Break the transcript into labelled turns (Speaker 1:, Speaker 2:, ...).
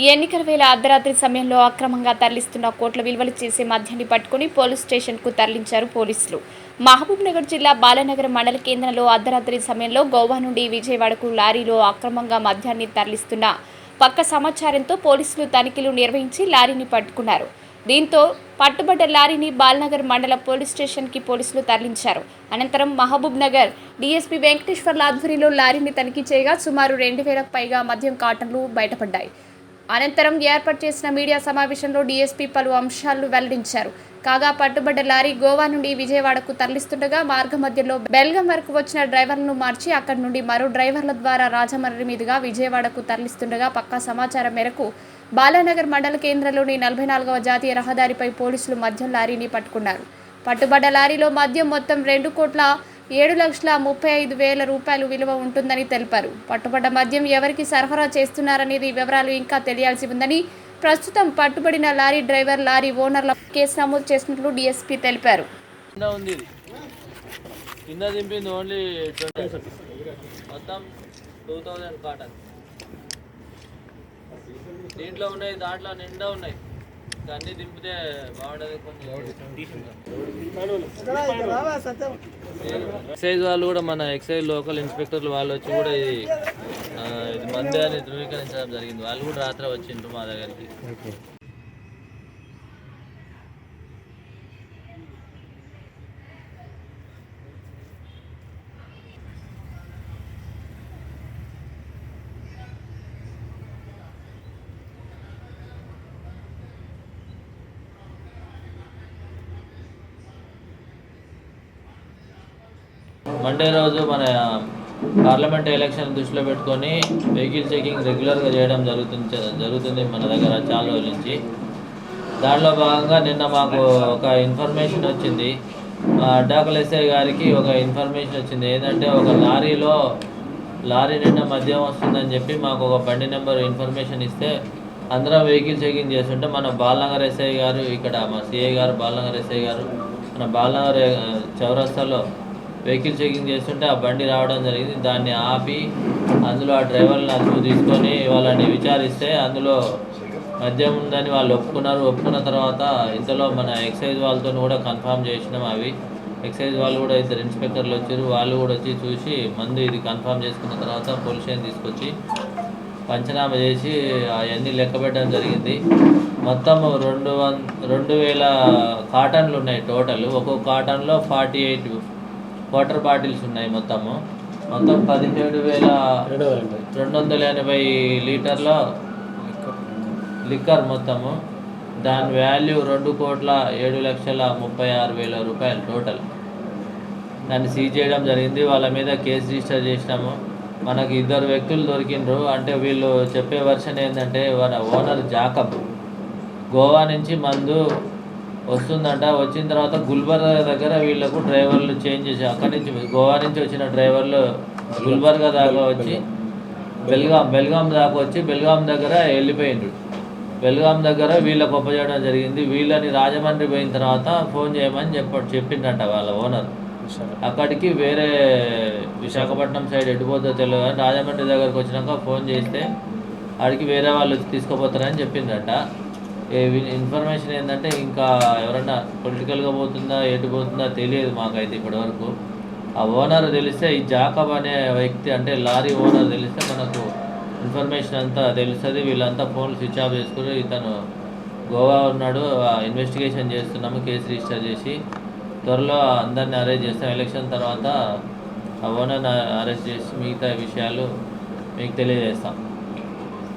Speaker 1: ఈ ఎన్నికల వేళ అర్ధరాత్రి సమయంలో అక్రమంగా తరలిస్తున్న కోట్ల విలువలు చేసే మద్యాన్ని పట్టుకుని పోలీస్ స్టేషన్కు తరలించారు పోలీసులు. మహబూబ్నగర్ జిల్లా బాలనగర్ మండల కేంద్రంలో అర్ధరాత్రి సమయంలో గోవా నుండి విజయవాడకు లారీలో అక్రమంగా మద్యాన్ని తరలిస్తున్న పక్క సమాచారంతో పోలీసులు తనిఖీలు నిర్వహించి లారీని పట్టుకున్నారు. దీంతో పట్టుబడ్డ లారీని బాలనగర్ మండల పోలీస్ స్టేషన్కి పోలీసులు తరలించారు. అనంతరం మహబూబ్ నగర్ డీఎస్పీ వెంకటేశ్వర్ల ఆధ్వర్యంలో లారీని తనిఖీ చేయగా సుమారు రెండు వేలకు పైగా మద్యం కాటన్లు బయటపడ్డాయి. అనంతరం ఏర్పాటు చేసిన మీడియా సమావేశంలో డీఎస్పీ పలు అంశాలు వెల్లడించారు. కాగా పట్టుబడ్డ లారీ గోవా నుండి విజయవాడకు తరలిస్తుండగా మార్గ మధ్యలో బెల్గం వరకు వచ్చిన డ్రైవర్లను మార్చి అక్కడి నుండి మరో డ్రైవర్ల ద్వారా రాజమండ్రి మీదుగా విజయవాడకు తరలిస్తుండగా పక్కా సమాచారం మేరకు బాలానగర్ మండల కేంద్రంలోని నలభై నాలుగవ జాతీయ రహదారిపై పోలీసులు మద్యం లారీని పట్టుకున్నారు. పట్టుబడ్డ లారీలో మద్యం మొత్తం రెండు కోట్ల ఏడు లక్షల ముప్పై ఐదు వేల రూపాయలు విలువ ఉంటుందని తెలిపారు పట్టుబడ్డ మద్యం ఎవరికి సరఫరా చేస్తున్నారనేది వివరాలు ఇంకా తెలియాల్సి ఉందని ప్రస్తుతం పట్టుబడిన లారీ డ్రైవర్ లారీ ఓనర్ల కేసు నమోదు చేసినట్లు డీఎస్పీ తెలిపారు
Speaker 2: కింద ఉంది ఇది కింద దింపింది ఓన్లీ ట్వంటీ మొత్తం టూ థౌజండ్ కాటన్ దీంట్లో ఉన్నాయి దాంట్లో నిండా ఉన్నాయి అన్ని దింపితే బాగుండదు ఎక్సైజ్ వాళ్ళు కూడా మన ఎక్సైజ్ లోకల్ ఇన్స్పెక్టర్లు వాళ్ళు వచ్చి కూడా ఇది ఇది మందే అని ధృవీకరించడం జరిగింది. వాళ్ళు కూడా రాత్రి వచ్చిండ్రు మా దగ్గరికి. మండే రోజు మన పార్లమెంట్ ఎలక్షన్ దృష్టిలో పెట్టుకొని వెహికల్ చెకింగ్ రెగ్యులర్గా చేయడం జరుగుతుంది జరుగుతుంది మన దగ్గర చాలా రోజుల నుంచి. దాంట్లో భాగంగా నిన్న మాకు ఒక ఇన్ఫర్మేషన్ వచ్చింది. అడ్డాకుల ఎస్ఐ గారికి ఒక ఇన్ఫర్మేషన్ వచ్చింది. ఏంటంటే ఒక లారీలో లారీ నిండా మద్యం వస్తుందని చెప్పి మాకు ఒక బండి నెంబర్ ఇన్ఫర్మేషన్ ఇస్తే అందరం వెహికల్ చెకింగ్ చేస్తుంటే మన బాలనగర్ ఎస్ఐ గారు ఇక్కడ మా సిఐ గారు బాలనగర్ ఎస్ఐ గారు మన బాలనగర్ చౌరస్తాలో వెహికల్ చెకింగ్ చేస్తుంటే ఆ బండి రావడం జరిగింది. దాన్ని ఆపి అందులో ఆ డ్రైవర్ని అదుపు తీసుకొని వాళ్ళని విచారిస్తే అందులో మద్యం ఉందని వాళ్ళు ఒప్పుకున్నారు. ఒప్పుకున్న తర్వాత ఇంతలో మన ఎక్సైజ్ వాళ్ళతో కూడా కన్ఫామ్ చేసినాం అవి. ఎక్సైజ్ వాళ్ళు కూడా ఇద్దరు ఇన్స్పెక్టర్లు వచ్చారు. వాళ్ళు కూడా వచ్చి చూసి మందు ఇది కన్ఫామ్ చేసుకున్న తర్వాత పోలీస్ స్టేషన్ తీసుకొచ్చి పంచనామా చేసి అవన్నీ లెక్క పెట్టడం జరిగింది. మొత్తం రెండు వన్ రెండు వేల కాటన్లు ఉన్నాయి టోటల్. ఒక్కొక్క కాటన్లో ఫార్టీ ఎయిట్ వాటర్ బాటిల్స్ ఉన్నాయి మొత్తము. మొత్తం పదిహేడు వేల రెండు వందల ఎనభై లీటర్ల లిక్కర్ మొత్తము. దాని వాల్యూ రెండు కోట్ల ఏడు లక్షల ముప్పై ఆరు వేల రూపాయలు టోటల్. దాన్ని సీజ్ చేయడం జరిగింది. వాళ్ళ మీద కేసు రిజిస్టర్ చేసినాము. మనకి ఇద్దరు వ్యక్తులు దొరికిండ్రు. అంటే వీళ్ళు చెప్పే వర్షన్ ఏంటంటే వాళ్ళ ఓనర్ జాకబ్. గోవా నుంచి మందు వస్తుందంట. వచ్చిన తర్వాత గుల్బర్గా దగ్గర వీళ్ళకు డ్రైవర్లు చేంజ్ చేసి అక్కడి నుంచి గోవా నుంచి వచ్చిన డ్రైవర్లు గుల్బర్గా దాకా వచ్చి బెల్గాం బెల్గాం దాకా వచ్చి బెల్గాం దగ్గర వెళ్ళిపోయిండ్రు బెల్గాం దగ్గర వీళ్ళకు ఒప్పచేయడం జరిగింది. వీళ్ళని రాజమండ్రి పోయిన తర్వాత ఫోన్ చేయమని చెప్ప చెప్పిండట వాళ్ళ ఓనర్. అక్కడికి వేరే విశాఖపట్నం సైడ్ ఎటుపోతుందో తెలియదు కానీ రాజమండ్రి దగ్గరకు వచ్చినాక ఫోన్ చేస్తే అక్కడికి వేరే వాళ్ళు తీసుకుపోతారని చెప్పిందట ఇన్ఫర్మేషన్ ఏంటంటే ఇంకా ఎవరన్నా పొలిటికల్గా పోతుందా ఎటు పోతుందా తెలియదు మాకైతే ఇప్పటివరకు. ఆ ఓనర్ తెలిస్తే ఈ జాకబ్ అనే వ్యక్తి అంటే లారీ ఓనర్ తెలిస్తే మనకు ఇన్ఫర్మేషన్ అంతా తెలుస్తుంది. వీళ్ళంతా ఫోన్లు స్విచ్ ఆఫ్ చేసుకుని ఇతను గోవా ఉన్నాడు. ఇన్వెస్టిగేషన్ చేస్తున్నాము కేసు రిజిస్టర్ చేసి. త్వరలో అందరిని అరెస్ట్ చేస్తాం. ఎలక్షన్ తర్వాత ఆ ఓనర్ని అరెస్ట్ చేసి మిగతా విషయాలు మీకు తెలియజేస్తాం.